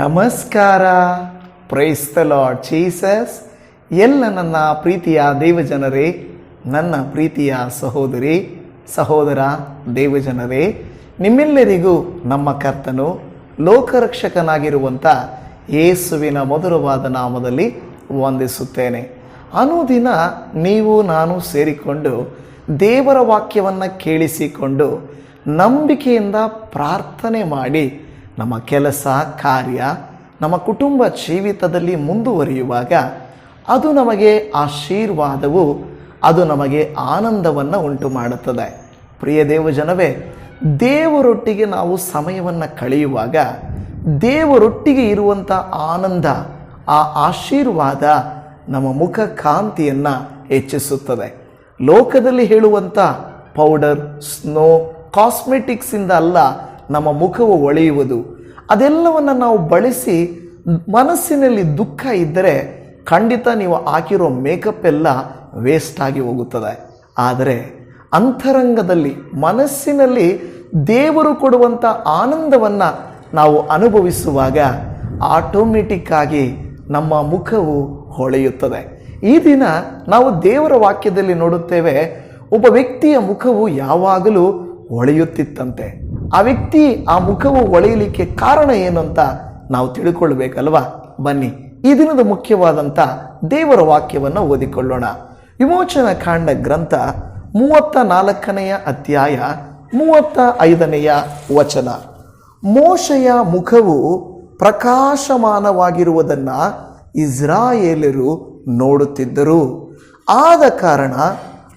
ನಮಸ್ಕಾರ. Price the Lord Jesus ಎಲ್ಲ ನನ್ನ ಪ್ರೀತಿಯ ದೇವಜನರೇ, ನನ್ನ ಪ್ರೀತಿಯ ಸಹೋದರಿ, ಸಹೋದರ ದೇವಜನರೇ, ನಿಮ್ಮೆಲ್ಲರಿಗೂ ನಮ್ಮ ಕರ್ತನು ಲೋಕರಕ್ಷಕನಾಗಿರುವಂಥ ಯೇಸುವಿನ ಮಧುರವಾದ ನಾಮದಲ್ಲಿ ವಂದಿಸುತ್ತೇನೆ. ಅನುದಿನ ನೀವು ನಾನು ಸೇರಿಕೊಂಡು ದೇವರ ವಾಕ್ಯವನ್ನು ಕೇಳಿಸಿಕೊಂಡು ನಂಬಿಕೆಯಿಂದ ಪ್ರಾರ್ಥನೆ ಮಾಡಿ ನಮ್ಮ ಕೆಲಸ, ಕಾರ್ಯ, ನಮ್ಮ ಕುಟುಂಬ ಜೀವಿತದಲ್ಲಿ ಮುಂದುವರಿಯುವಾಗ ಅದು ನಮಗೆ ಆಶೀರ್ವಾದವು, ಅದು ನಮಗೆ ಆನಂದವನ್ನು ಉಂಟು ಮಾಡುತ್ತದೆ ಪ್ರಿಯ ದೇವಜನವೇ, ದೇವರೊಟ್ಟಿಗೆ ನಾವು ಸಮಯವನ್ನು ಕಳೆಯುವಾಗ ದೇವರೊಟ್ಟಿಗೆ ಇರುವಂಥ ಆನಂದ, ಆ ಆಶೀರ್ವಾದ ನಮ್ಮ ಮುಖ ಕಾಂತಿಯನ್ನು ಹೆಚ್ಚಿಸುತ್ತದೆ. ಲೋಕದಲ್ಲಿ ಹೇಳುವಂಥ ಪೌಡರ್, ಸ್ನೋ ಕಾಸ್ಮೆಟಿಕ್ಸಿಂದ ಅಲ್ಲ ನಮ್ಮ ಮುಖವು ಒಳೆಯುವುದು. ಅದೆಲ್ಲವನ್ನು ನಾವು ಬಳಸಿ ಮನಸ್ಸಿನಲ್ಲಿ ದುಃಖ ಇದ್ದರೆ ಖಂಡಿತ ನೀವು ಹಾಕಿರೋ ಮೇಕಪ್ ಎಲ್ಲ ವೇಸ್ಟ್ ಆಗಿ ಹೋಗುತ್ತದೆ. ಆದರೆ ಅಂತರಂಗದಲ್ಲಿ, ಮನಸ್ಸಿನಲ್ಲಿ ದೇವರು ಕೊಡುವಂಥ ಆನಂದವನ್ನು ನಾವು ಅನುಭವಿಸುವಾಗ ಆಟೋಮೆಟಿಕ್ಕಾಗಿ ನಮ್ಮ ಮುಖವು ಹೊಳೆಯುತ್ತದೆ. ಈ ದಿನ ನಾವು ದೇವರ ವಾಕ್ಯದಲ್ಲಿ ನೋಡುತ್ತೇವೆ, ಒಬ್ಬ ವ್ಯಕ್ತಿಯ ಮುಖವು ಯಾವಾಗಲೂ ಹೊಳೆಯುತ್ತಿತ್ತಂತೆ. ಆ ವ್ಯಕ್ತಿ ಆ ಮುಖವು ಒಳೆಯಲಿಕ್ಕೆ ಕಾರಣ ಏನು ಅಂತ ನಾವು ತಿಳ್ಕೊಳ್ಬೇಕಲ್ವಾ? ಬನ್ನಿ, ಈ ದಿನದ ಮುಖ್ಯವಾದಂಥ ದೇವರ ವಾಕ್ಯವನ್ನು ಓದಿಕೊಳ್ಳೋಣ. ವಿಮೋಚನಾ ಕಾಂಡ ಗ್ರಂಥ ಮೂವತ್ತ ನಾಲ್ಕನೆಯ ಅಧ್ಯಾಯ ಮೂವತ್ತ ಐದನೆಯ ವಚನ. ಮೋಶೆಯ ಮುಖವು ಪ್ರಕಾಶಮಾನವಾಗಿರುವುದನ್ನು ಇಸ್ರಾಯೇಲರು ನೋಡುತ್ತಿದ್ದರು. ಆದ ಕಾರಣ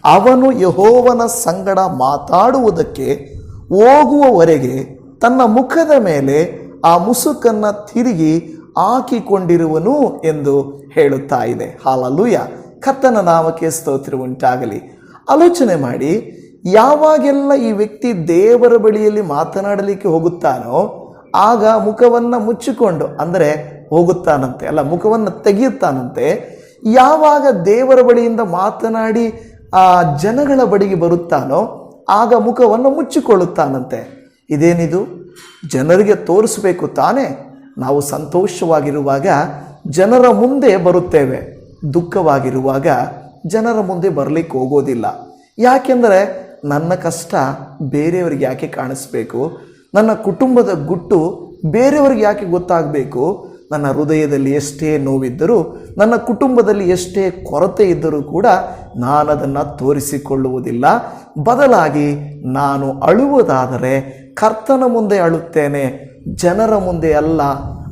ಅವನು ಯಹೋವನ ಸಂಗಡ ಮಾತಾಡುವುದಕ್ಕೆ ಹೋಗುವವರೆಗೆ ತನ್ನ ಮುಖದ ಮೇಲೆ ಆ ಮುಸುಕನ್ನು ತಿರುಗಿ ಹಾಕಿಕೊಂಡಿರುವನು ಎಂದು ಹೇಳುತ್ತಾ ಇದೆ. ಹಾಲಲ್ಲೂಯ. ಕತ್ತನ ನಾಮಕ್ಕೆ ಸ್ತೋತ್ರ ಉಂಟಾಗಲಿ. ಆಲೋಚನೆ ಮಾಡಿ, ಯಾವಾಗೆಲ್ಲ ಈ ವ್ಯಕ್ತಿ ದೇವರ ಬಳಿಯಲ್ಲಿ ಮಾತನಾಡಲಿಕ್ಕೆ ಹೋಗುತ್ತಾನೋ, ಆಗ ಮುಖವನ್ನು ಮುಚ್ಚಿಕೊಂಡು, ಅಂದರೆ ಹೋಗುತ್ತಾನಂತೆ, ಅಲ್ಲ, ಮುಖವನ್ನು ತೆಗೆಯುತ್ತಾನಂತೆ, ಯಾವಾಗ ದೇವರ ಬಳಿಯಿಂದ ಮಾತನಾಡಿ ಆ ಜನಗಳ ಬಳಿಗೆ ಬರುತ್ತಾನೋ ಆಗ ಮುಖವನ್ನು ಮುಚ್ಚಿಕೊಳ್ಳುತ್ತಾನಂತೆ. ಇದೇನಿದು? ಜನರಿಗೆ ತೋರಿಸಬೇಕು ತಾನೇ. ನಾವು ಸಂತೋಷವಾಗಿರುವಾಗ ಜನರ ಮುಂದೆ ಬರುತ್ತೇವೆ. ದುಃಖವಾಗಿರುವಾಗ ಜನರ ಮುಂದೆ ಬರಲಿಕ್ಕೆ ಹೋಗೋದಿಲ್ಲ. ಯಾಕೆಂದರೆ ನನ್ನ ಕಷ್ಟ ಬೇರೆಯವರಿಗೆ ಯಾಕೆ ಕಾಣಿಸ್ಬೇಕು? ನನ್ನ ಕುಟುಂಬದ ಗುಟ್ಟು ಬೇರೆಯವರಿಗೆ ಯಾಕೆ ಗೊತ್ತಾಗಬೇಕು? ನನ್ನ ಹೃದಯದಲ್ಲಿ ಎಷ್ಟೇ ನೋವಿದ್ದರೂ, ನನ್ನ ಕುಟುಂಬದಲ್ಲಿ ಎಷ್ಟೇ ಕೊರತೆ ಇದ್ದರೂ ಕೂಡ ನಾನು ಅದನ್ನು ತೋರಿಸಿಕೊಳ್ಳುವುದಿಲ್ಲ. ಬದಲಾಗಿ ನಾನು ಅಳುವುದಾದರೆ ಕರ್ತನ ಮುಂದೆ ಅಳುತ್ತೇನೆ, ಜನರ ಮುಂದೆ ಅಲ್ಲ,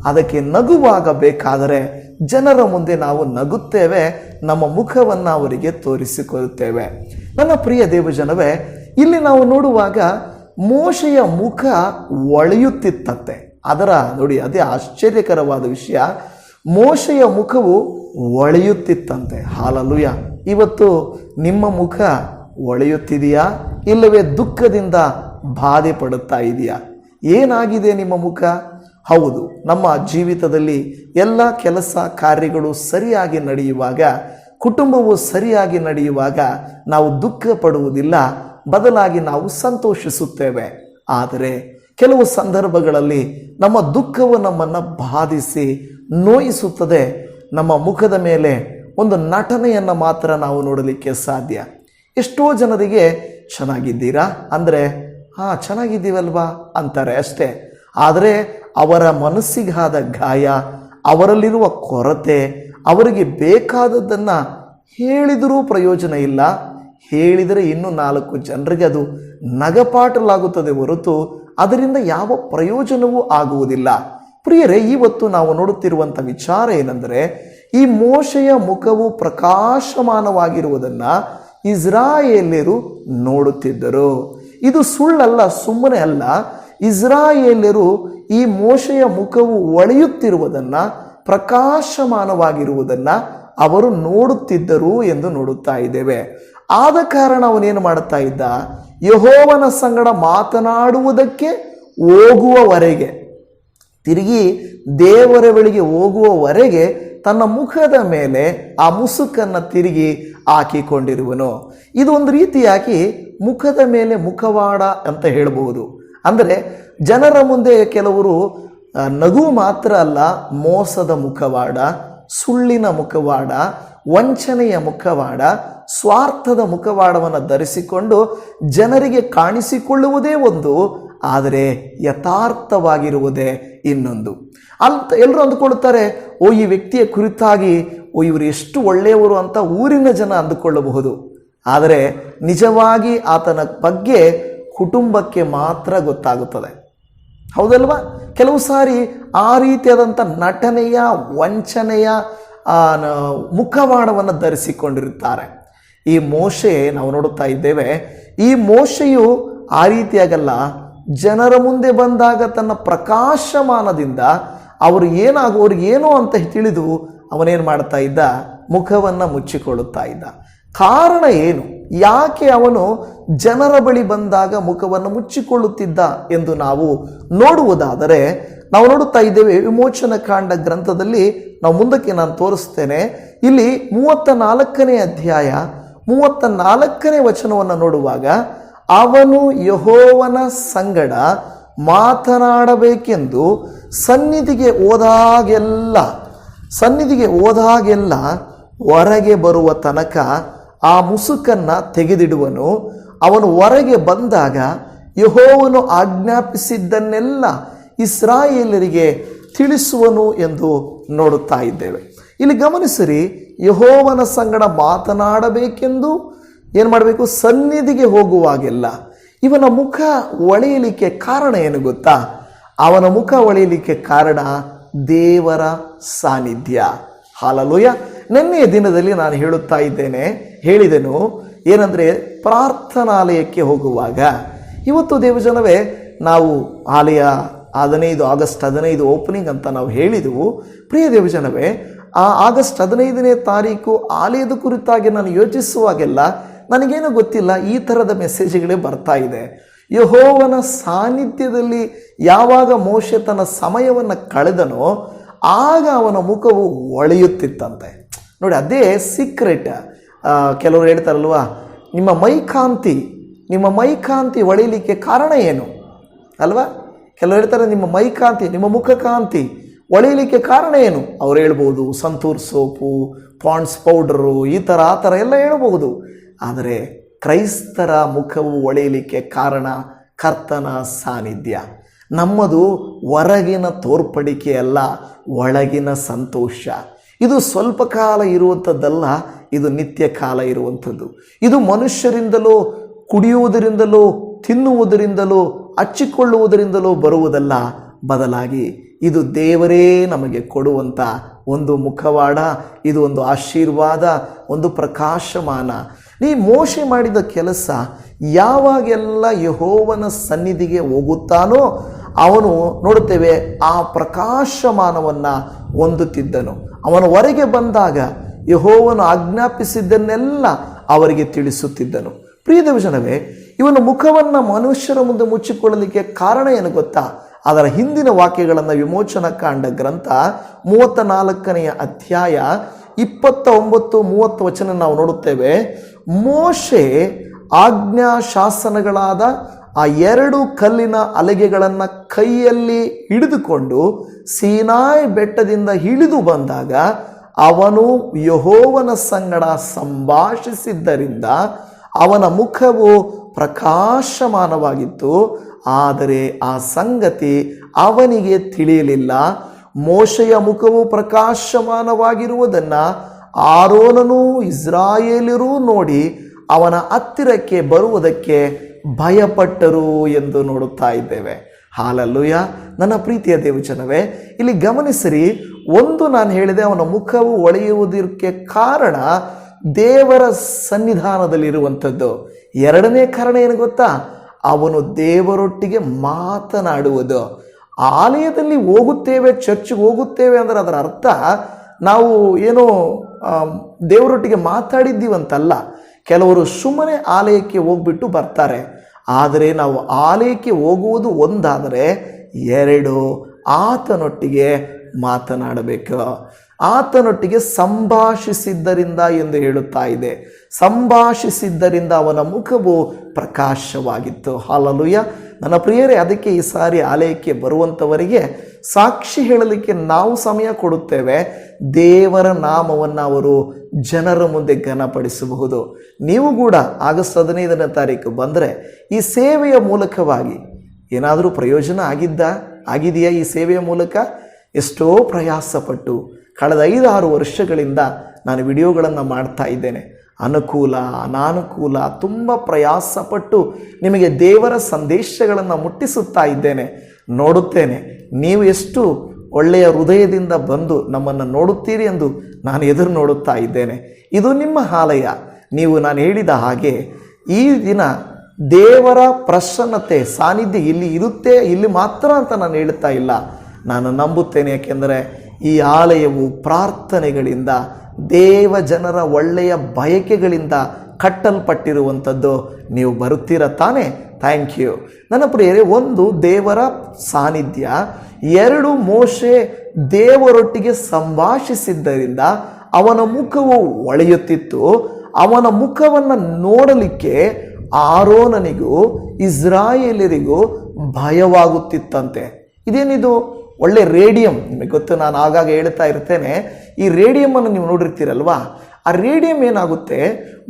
ಅದಕ್ಕೆ ನಗುವಾಗಬೇಕಾದರೆ ಜನರ ಮುಂದೆ ನಾವು ನಗುತ್ತೇವೆ, ನಮ್ಮ ಮುಖವನ್ನು ಅವರಿಗೆ ತೋರಿಸಿಕೊಳ್ಳುತ್ತೇವೆ ನನ್ನ ಪ್ರಿಯ ದೇವಜನವೇ, ಇಲ್ಲಿ ನಾವು ನೋಡುವಾಗ ಮೋಶೆಯ ಮುಖ ಒಳೆಯುತ್ತಿತ್ತಂತೆ. ಅದರ ನೋಡಿ, ಅದೇ ಆಶ್ಚರ್ಯಕರವಾದ ವಿಷಯ, ಮೋಶೆಯ ಮುಖವು ಒಳೆಯುತ್ತಿತ್ತಂತೆ. ಹಾಲಲುಯ. ಇವತ್ತು ನಿಮ್ಮ ಮುಖ ಒಳೆಯುತ್ತಿದೆಯಾ? ಇಲ್ಲವೇ ದುಃಖದಿಂದ ಬಾಧೆ ಪಡುತ್ತಾ ಇದೆಯಾ? ಏನಾಗಿದೆ ನಿಮ್ಮ ಮುಖ? ಹೌದು, ನಮ್ಮ ಜೀವಿತದಲ್ಲಿ ಎಲ್ಲ ಕೆಲಸ ಕಾರ್ಯಗಳು ಸರಿಯಾಗಿ ನಡೆಯುವಾಗ, ಕುಟುಂಬವು ಸರಿಯಾಗಿ ನಡೆಯುವಾಗ ನಾವು ದುಃಖ ಪಡುವುದಿಲ್ಲ ಬದಲಾಗಿ ನಾವು ಸಂತೋಷಿಸುತ್ತೇವೆ. ಆದರೆ ಕೆಲವು ಸಂದರ್ಭಗಳಲ್ಲಿ ನಮ್ಮ ದುಃಖವು ನಮ್ಮನ್ನು ಬಾಧಿಸಿ ನೋಯಿಸುತ್ತದೆ. ನಮ್ಮ ಮುಖದ ಮೇಲೆ ಒಂದು ನಟನೆಯನ್ನು ಮಾತ್ರ ನಾವು ನೋಡಲಿಕ್ಕೆ ಸಾಧ್ಯ. ಎಷ್ಟೋ ಜನರಿಗೆ ಚೆನ್ನಾಗಿದ್ದೀರಾ? ಅಂದರೆ, ಹಾಂ, ಚೆನ್ನಾಗಿದ್ದೀವಲ್ವಾ? ಅಂತಾರೆ ಅಷ್ಟೇ. ಆದರೆ, ಅವರ ಮನಸ್ಸಿಗಾದ ಗಾಯ, ಅವರಲ್ಲಿರುವ ಕೊರತೆ, ಅವರಿಗೆ ಬೇಕಾದದ್ದನ್ನು ಹೇಳಿದರೂ ಪ್ರಯೋಜನ ಇಲ್ಲ. ಹೇಳಿದರೆ ಇನ್ನು ನಾಲ್ಕು ಜನರಿಗೆ ಅದು ನಗಪಾಟಲಾಗುತ್ತದೆ ಹೊರತು ಅದರಿಂದ ಯಾವ ಪ್ರಯೋಜನವೂ ಆಗುವುದಿಲ್ಲ. ಪ್ರಿಯರೇ, ಇವತ್ತು ನಾವು ನೋಡುತ್ತಿರುವಂಥ ವಿಚಾರ ಏನೆಂದರೆ, ಈ ಮೋಶೆಯ ಮುಖವು ಪ್ರಕಾಶಮಾನವಾಗಿರುವುದನ್ನು ಇಸ್ರಾಯೇಲ್ಯರು ನೋಡುತ್ತಿದ್ದರು. ಇದು ಸುಳ್ಳಲ್ಲ, ಸುಮ್ಮನೆ ಅಲ್ಲ. ಇಸ್ರಾಯೇಲ್ಯರು ಈ ಮೋಶೆಯ ಮುಖವು ಒಳೆಯುತ್ತಿರುವುದನ್ನು, ಪ್ರಕಾಶಮಾನವಾಗಿರುವುದನ್ನು ಅವರು ನೋಡುತ್ತಿದ್ದರು ಎಂದು ನೋಡುತ್ತಾ ಇದ್ದೇವೆ. ಆದ ಕಾರಣ ಅವನೇನು ಮಾಡುತ್ತಾ ಇದ್ದ? ಯಹೋವನ ಸಂಗಡ ಮಾತನಾಡುವುದಕ್ಕೆ ಹೋಗುವವರೆಗೆ, ತಿರುಗಿ ದೇವರ ಬಳಿಗೆ ಹೋಗುವವರೆಗೆ ತನ್ನ ಮುಖದ ಮೇಲೆ ಆ ಮುಸುಕನ್ನು ತಿರುಗಿ ಹಾಕಿಕೊಂಡಿರುವನು. ಇದು ಒಂದು ರೀತಿಯಾಗಿ ಮುಖದ ಮೇಲೆ ಮುಖವಾಡ ಅಂತ ಹೇಳಬಹುದು. ಅಂದರೆ ಜನರ ಮುಂದೆ ಕೆಲವರು ನಗು ಮಾತ್ರ ಅಲ್ಲ, ಮೋಸದ ಮುಖವಾಡ. ಸುಳ್ಳಿನ ಮುಖವಾಡ, ವಂಚನೆಯ ಮುಖವಾಡ, ಸ್ವಾರ್ಥದ ಮುಖವಾಡವನ್ನು ಧರಿಸಿಕೊಂಡು ಜನರಿಗೆ ಕಾಣಿಸಿಕೊಳ್ಳುವುದೇ ಒಂದು, ಆದರೆ ಯಥಾರ್ಥವಾಗಿರುವುದೇ ಇನ್ನೊಂದು. ಅಂತ ಎಲ್ಲರೂ ಅಂದುಕೊಳ್ಳುತ್ತಾರೆ, ಓ, ಈ ವ್ಯಕ್ತಿಯ ಕುರಿತಾಗಿ, ಓ, ಇವರು ಎಷ್ಟು ಒಳ್ಳೆಯವರು ಅಂತ ಊರಿನ ಜನ ಅಂದುಕೊಳ್ಳಬಹುದು. ಆದರೆ ನಿಜವಾಗಿ ಆತನ ಬಗ್ಗೆ ಕುಟುಂಬಕ್ಕೆ ಮಾತ್ರ ಗೊತ್ತಾಗುತ್ತದೆ. ಹೌದಲ್ವಾ? ಕೆಲವು ಸಾರಿ ಆ ರೀತಿಯಾದಂಥ ನಟನೆಯ, ವಂಚನೆಯ ಮುಖವಾಡವನ್ನು ಧರಿಸಿಕೊಂಡಿರುತ್ತಾರೆ. ಈ ಮೋಶೆ, ನಾವು ನೋಡುತ್ತಾ ಇದ್ದೇವೆ, ಈ ಮೋಶೆಯು ಆ ರೀತಿಯಾಗಲ್ಲ, ಜನರ ಮುಂದೆ ಬಂದಾಗ ತನ್ನ ಪ್ರಕಾಶಮಾನದಿಂದ ಅವರು ಏನಾಗುವ ಏನು ಅಂತ ತಿಳಿದು ಅವನೇನು ಮಾಡ್ತಾ ಇದ್ದ? ಮುಖವನ್ನು ಮುಚ್ಚಿಕೊಳ್ಳುತ್ತಾ ಇದ್ದ. ಕಾರಣ ಏನು? ಯಾಕೆ ಅವನು ಜನರ ಬಳಿ ಬಂದಾಗ ಮುಖವನ್ನು ಮುಚ್ಚಿಕೊಳ್ಳುತ್ತಿದ್ದ ಎಂದು ನಾವು ನೋಡುವುದಾದರೆ, ನಾವು ನೋಡುತ್ತಾ ಇದ್ದೇವೆ, ವಿಮೋಚನ ಕಾಂಡ ಗ್ರಂಥದಲ್ಲಿ ನಾವು ಮುಂದಕ್ಕೆ ನಾನು ತೋರಿಸ್ತೇನೆ. ಇಲ್ಲಿ ಮೂವತ್ತ ನಾಲ್ಕನೇ ಅಧ್ಯಾಯ ಮೂವತ್ತ ನಾಲ್ಕನೇ ವಚನವನ್ನು ನೋಡುವಾಗ, ಅವನು ಯಹೋವನ ಸಂಗಡ ಮಾತನಾಡಬೇಕೆಂದು ಸನ್ನಿಧಿಗೆ ಹೋದಾಗೆಲ್ಲ ಸನ್ನಿಧಿಗೆ ಹೋದಾಗೆಲ್ಲ ಹೊರಗೆ ಬರುವ ತನಕ ಆ ಮುಸುಕನ್ನು ತೆಗೆದಿಡುವನು. ಅವನು ಹೊರಗೆ ಬಂದಾಗ ಯಹೋವನು ಆಜ್ಞಾಪಿಸಿದ್ದನ್ನೆಲ್ಲ ಇಸ್ರಾಯೇಲರಿಗೆ ತಿಳಿಸುವನು ಎಂದು ನೋಡುತ್ತಾ ಇದ್ದೇವೆ. ಇಲ್ಲಿ ಗಮನಿಸಿರಿ, ಯಹೋವನ ಸಂಗಡ ಮಾತನಾಡಬೇಕೆಂದು ಏನು ಮಾಡಬೇಕು? ಸನ್ನಿಧಿಗೆ ಹೋಗುವಾಗೆಲ್ಲ. ಇವನ ಮುಖ ಒಳೆಯಲಿಕ್ಕೆ ಕಾರಣ ಏನು ಗೊತ್ತಾ? ಅವನ ಮುಖ ಒಳೆಯಲಿಕ್ಕೆ ಕಾರಣ ದೇವರ ಸಾನ್ನಿಧ್ಯ. ಹಾಲಲುಯ. ನಿನ್ನೆಯ ದಿನದಲ್ಲಿ ನಾನು ಹೇಳುತ್ತಾ ಇದ್ದೇನೆ, ಹೇಳಿದೆನು, ಏನಂದರೆ ಪ್ರಾರ್ಥನಾಲಯಕ್ಕೆ ಹೋಗುವಾಗ. ಇವತ್ತು ದೇವಜನವೇ, ನಾವು ಆಲಯ ಹದಿನೈದು, ಆಗಸ್ಟ್ ಹದಿನೈದು ಓಪನಿಂಗ್ ಅಂತ ನಾವು ಹೇಳಿದೆವು. ಪ್ರಿಯ ದೇವಜನವೇ, ಆ ಆಗಸ್ಟ್ ಹದಿನೈದನೇ ತಾರೀಕು ಆಲಯದ ಕುರಿತಾಗಿ ನಾನು ಯೋಚಿಸುವಾಗೆಲ್ಲ ನನಗೇನು ಗೊತ್ತಿಲ್ಲ, ಈ ಥರದ ಮೆಸೇಜ್ಗಳೇ ಬರ್ತಾ ಇದೆ. ಯಹೋವನ ಸಾನ್ನಿಧ್ಯದಲ್ಲಿ ಯಾವಾಗ ಮೋಶೆ ತನ್ನ ಸಮಯವನ್ನು ಕಳೆದನೋ ಆಗ ಅವನ ಮುಖವು ಒಳೆಯುತ್ತಿತ್ತಂತೆ. ನೋಡಿ, ಅದೇ ಸೀಕ್ರೆಟ್ ಕೆಲವರು ಹೇಳ್ತಾರಲ್ವಾ, ನಿಮ್ಮ ಮೈಕಾಂತಿ ನಿಮ್ಮ ಮೈಕಾಂತಿ ಒಳೆಯಲಿಕ್ಕೆ ಕಾರಣ ಏನು? ಅಲ್ವಾ? ಕೆಲವರು ಹೇಳ್ತಾರೆ, ನಿಮ್ಮ ಮೈಕಾಂತಿ, ನಿಮ್ಮ ಮುಖಕಾಂತಿ ಒಳೆಯಲಿಕ್ಕೆ ಕಾರಣ ಏನು? ಅವ್ರು ಹೇಳ್ಬೋದು, ಸಂತೂರ್ ಸೋಪು, ಪಾಂಡ್ಸ್ ಪೌಡರು, ಈ ಥರ ಆ ಥರ ಎಲ್ಲ ಹೇಳ್ಬೋದು. ಆದರೆ, ಕ್ರೈಸ್ತರ ಮುಖವು ಒಳೆಯಲಿಕ್ಕೆ ಕಾರಣ ಕರ್ತನ ಸಾನ್ನಿಧ್ಯ. ನಮ್ಮದು ಹೊರಗಿನ ತೋರ್ಪಡಿಕೆ ಅಲ್ಲ, ಒಳಗಿನ ಸಂತೋಷ. ಇದು ಸ್ವಲ್ಪ ಕಾಲ ಇರುವಂಥದ್ದಲ್ಲ ಇದು ನಿತ್ಯ ಕಾಲ ಇರುವಂಥದ್ದು ಇದು ಮನುಷ್ಯರಿಂದಲೋ, ಕುಡಿಯುವುದರಿಂದಲೋ, ತಿನ್ನುವುದರಿಂದಲೋ, ಹಚ್ಚಿಕೊಳ್ಳುವುದರಿಂದಲೋ ಬರುವುದಲ್ಲ, ಬದಲಾಗಿ ಇದು ದೇವರೇ ನಮಗೆ ಕೊಡುವಂಥ ಒಂದು ಮುಖವಾಡ, ಇದು ಒಂದು ಆಶೀರ್ವಾದ, ಒಂದು ಪ್ರಕಾಶಮಾನ. ನೀ ಮೋಶೆ ಮಾಡಿದ ಕೆಲಸ ಯಾವಾಗೆಲ್ಲ ಯಹೋವನ ಸನ್ನಿಧಿಗೆ ಹೋಗುತ್ತಾನೋ ಅವನು ನೋಡುತ್ತೇವೆ ಆ ಪ್ರಕಾಶಮಾನವನ್ನು ಹೊಂದುತ್ತಿದ್ದನು. ಅವನ ಹೊರಗೆ ಬಂದಾಗ ಯಹೋವನು ಆಜ್ಞಾಪಿಸಿದ್ದನ್ನೆಲ್ಲ ಅವರಿಗೆ ತಿಳಿಸುತ್ತಿದ್ದನು. ಪ್ರಿಯ ಜನವೇ ಇವನ ಮುಖವನ್ನು ಮನುಷ್ಯರ ಮುಂದೆ ಮುಚ್ಚಿಕೊಳ್ಳಲಿಕ್ಕೆ ಕಾರಣ ಏನು ಗೊತ್ತಾ? ಅದರ ಹಿಂದಿನ ವಾಕ್ಯಗಳನ್ನು ವಿಮೋಚನ ಕಾಂಡ ಗ್ರಂಥ ಮೂವತ್ತ ನಾಲ್ಕನೆಯ ಅಧ್ಯಾಯ ಇಪ್ಪತ್ತ ಒಂಬತ್ತು ಮೂವತ್ತು ವಚನ ನಾವು ನೋಡುತ್ತೇವೆ. ಮೋಶೆ ಆಜ್ಞಾ ಶಾಸನಗಳಾದ ಆ ಎರಡು ಕಲ್ಲಿನ ಅಲೆಗೆಗಳನ್ನು ಕೈಯಲ್ಲಿ ಹಿಡಿದುಕೊಂಡು ಸೀನಾಯ್ ಬೆಟ್ಟದಿಂದ ಇಳಿದು ಬಂದಾಗ ಅವನು ಯಹೋವನ ಸಂಗಡ ಸಂಭಾಷಿಸಿದ್ದರಿಂದ ಅವನ ಮುಖವು ಪ್ರಕಾಶಮಾನವಾಗಿತ್ತು. ಆದರೆ ಆ ಸಂಗತಿ ಅವನಿಗೆ ತಿಳಿಯಲಿಲ್ಲ. ಮೋಶೆಯ ಮುಖವು ಪ್ರಕಾಶಮಾನವಾಗಿರುವುದನ್ನು ಆರೋನನೂ ಇಸ್ರಾಯೇಲರೂ ನೋಡಿ ಅವನ ಹತ್ತಿರಕ್ಕೆ ಬರುವುದಕ್ಕೆ ಭಯಪಟ್ಟರು ಎಂದು ನೋಡುತ್ತಾ ಇದ್ದೇವೆ. ಹಾಲಲ್ಲೂಯ. ನನ್ನ ಪ್ರೀತಿಯ ದೇವಜನವೇ, ಇಲ್ಲಿ ಗಮನಿಸಿರಿ, ಒಂದು ನಾನು ಹೇಳಿದೆ, ಅವನ ಮುಖವು ಒಳೆಯುವುದಕ್ಕೆ ಕಾರಣ ದೇವರ ಸನ್ನಿಧಾನದಲ್ಲಿರುವಂಥದ್ದು. ಎರಡನೇ ಕಾರಣ ಏನು ಗೊತ್ತಾ? ಅವನು ದೇವರೊಟ್ಟಿಗೆ ಮಾತನಾಡುವುದು. ಆಲಯದಲ್ಲಿ ಹೋಗುತ್ತೇವೆ, ಚರ್ಚ್ಗೆ ಹೋಗುತ್ತೇವೆ ಅಂದರೆ ಅದರ ಅರ್ಥ ನಾವು ಏನೋ ದೇವರೊಟ್ಟಿಗೆ ಮಾತಾಡಿದ್ದೀವಂತಲ್ಲ, ಕೆಲವರು ಸುಮ್ಮನೆ ಆಲಯಕ್ಕೆ ಹೋಗ್ಬಿಟ್ಟು ಬರ್ತಾರೆ. ಆದರೆ ನಾವು ಆಲಯಕ್ಕೆ ಹೋಗುವುದು ಒಂದಾದರೆ ಎರಡು, ಆತನೊಟ್ಟಿಗೆ ಮಾತನಾಡಬೇಕು. ಆತನೊಟ್ಟಿಗೆ ಸಂಭಾಷಿಸಿದ್ದರಿಂದ ಎಂದು ಹೇಳುತ್ತಾ ಇದೆ. ಸಂಭಾಷಿಸಿದ್ದರಿಂದ ಅವನ ಮುಖವು ಪ್ರಕಾಶವಾಗಿತ್ತು. ಹಾಲಲುಯ. ನನ್ನ ಪ್ರಿಯರೇ, ಅದಕ್ಕೆ ಈ ಸಾರಿ ಆಲಯಕ್ಕೆ ಬರುವಂಥವರಿಗೆ ಸಾಕ್ಷಿ ಹೇಳಲಿಕ್ಕೆ ನಾವು ಸಮಯ ಕೊಡುತ್ತೇವೆ. ದೇವರ ನಾಮವನ್ನು ಅವರು ಜನರ ಮುಂದೆ ಘನಪಡಿಸಬಹುದು. ನೀವು ಕೂಡ ಆಗಸ್ಟ್ ಹದಿನೈದನೇ ತಾರೀಕು ಬಂದರೆ ಈ ಸೇವೆಯ ಮೂಲಕವಾಗಿ ಏನಾದರೂ ಪ್ರಯೋಜನ ಆಗಿದ್ದ, ಆಗಿದೆಯಾ ಈ ಸೇವೆಯ ಮೂಲಕ? ಎಷ್ಟೋ ಪ್ರಯಾಸಪಟ್ಟು ಕಳೆದ ಐದಾರು ವರ್ಷಗಳಿಂದ ನಾನು ವಿಡಿಯೋಗಳನ್ನು ಮಾಡ್ತಾ ಇದ್ದೇನೆ. ಅನುಕೂಲ, ಅನಾನುಕೂಲ, ತುಂಬ ಪ್ರಯಾಸಪಟ್ಟು ನಿಮಗೆ ದೇವರ ಸಂದೇಶಗಳನ್ನು ಮುಟ್ಟಿಸುತ್ತಾ ಇದ್ದೇನೆ. ನೋಡುತ್ತೇನೆ. ನೀವು ಎಷ್ಟು ಒಳ್ಳೆಯ ಹೃದಯದಿಂದ ಬಂದು ನಮ್ಮನ್ನು ನೋಡುತ್ತೀರಿ ಎಂದು ನಾನು ಎದುರು ನೋಡುತ್ತಾ ಇದ್ದೇನೆ. ಇದು ನಿಮ್ಮ ಆಲಯ. ನೀವು ನಾನು ಹೇಳಿದ ಹಾಗೆ ಈ ದಿನ ದೇವರ ಪ್ರಸನ್ನತೆ, ಸಾನ್ನಿಧ್ಯ ಇಲ್ಲಿ ಇರುತ್ತೆ, ಇಲ್ಲಿ ಮಾತ್ರ ಅಂತ ನಾನು ಹೇಳುತ್ತಾ ಇಲ್ಲ. ನಾನು ನಂಬುತ್ತೇನೆ, ಯಾಕೆಂದರೆ ಈ ಆಲಯವು ಪ್ರಾರ್ಥನೆಗಳಿಂದ ದೇವ ಜನರ ಒಳ್ಳೆಯ ಬಯಕೆಗಳಿಂದ ಕಟ್ಟಲ್ಪಟ್ಟಿರುವಂಥದ್ದು. ನೀವು ಬರುತ್ತೀರ ತಾನೇ? ಥ್ಯಾಂಕ್ ಯು ನನ್ನ ಪ್ರಿಯರೇ, ಒಂದು ದೇವರ ಸಾನ್ನಿಧ್ಯ, ಎರಡು ಮೋಶೆ ದೇವರೊಟ್ಟಿಗೆ ಸಂಭಾಷಿಸಿದ್ದರಿಂದ ಅವನ ಮುಖವು ಒಳೆಯುತ್ತಿತ್ತು. ಅವನ ಮುಖವನ್ನು ನೋಡಲಿಕ್ಕೆ ಆರೋನನಿಗೂ ಇಸ್ರಾಯೇಲರಿಗೂ ಭಯವಾಗುತ್ತಿತ್ತಂತೆ. ಇದೇನಿದು? ಒಳ್ಳೆ ರೇಡಿಯಂ. ನಿಮಗೆ ಗೊತ್ತು, ನಾನು ಆಗಾಗ ಹೇಳ್ತಾ ಇರ್ತೇನೆ ಈ ರೇಡಿಯಮನ್ನು ನೀವು ನೋಡಿರ್ತೀರಲ್ವಾ? ಆ ರೇಡಿಯಂ ಏನಾಗುತ್ತೆ?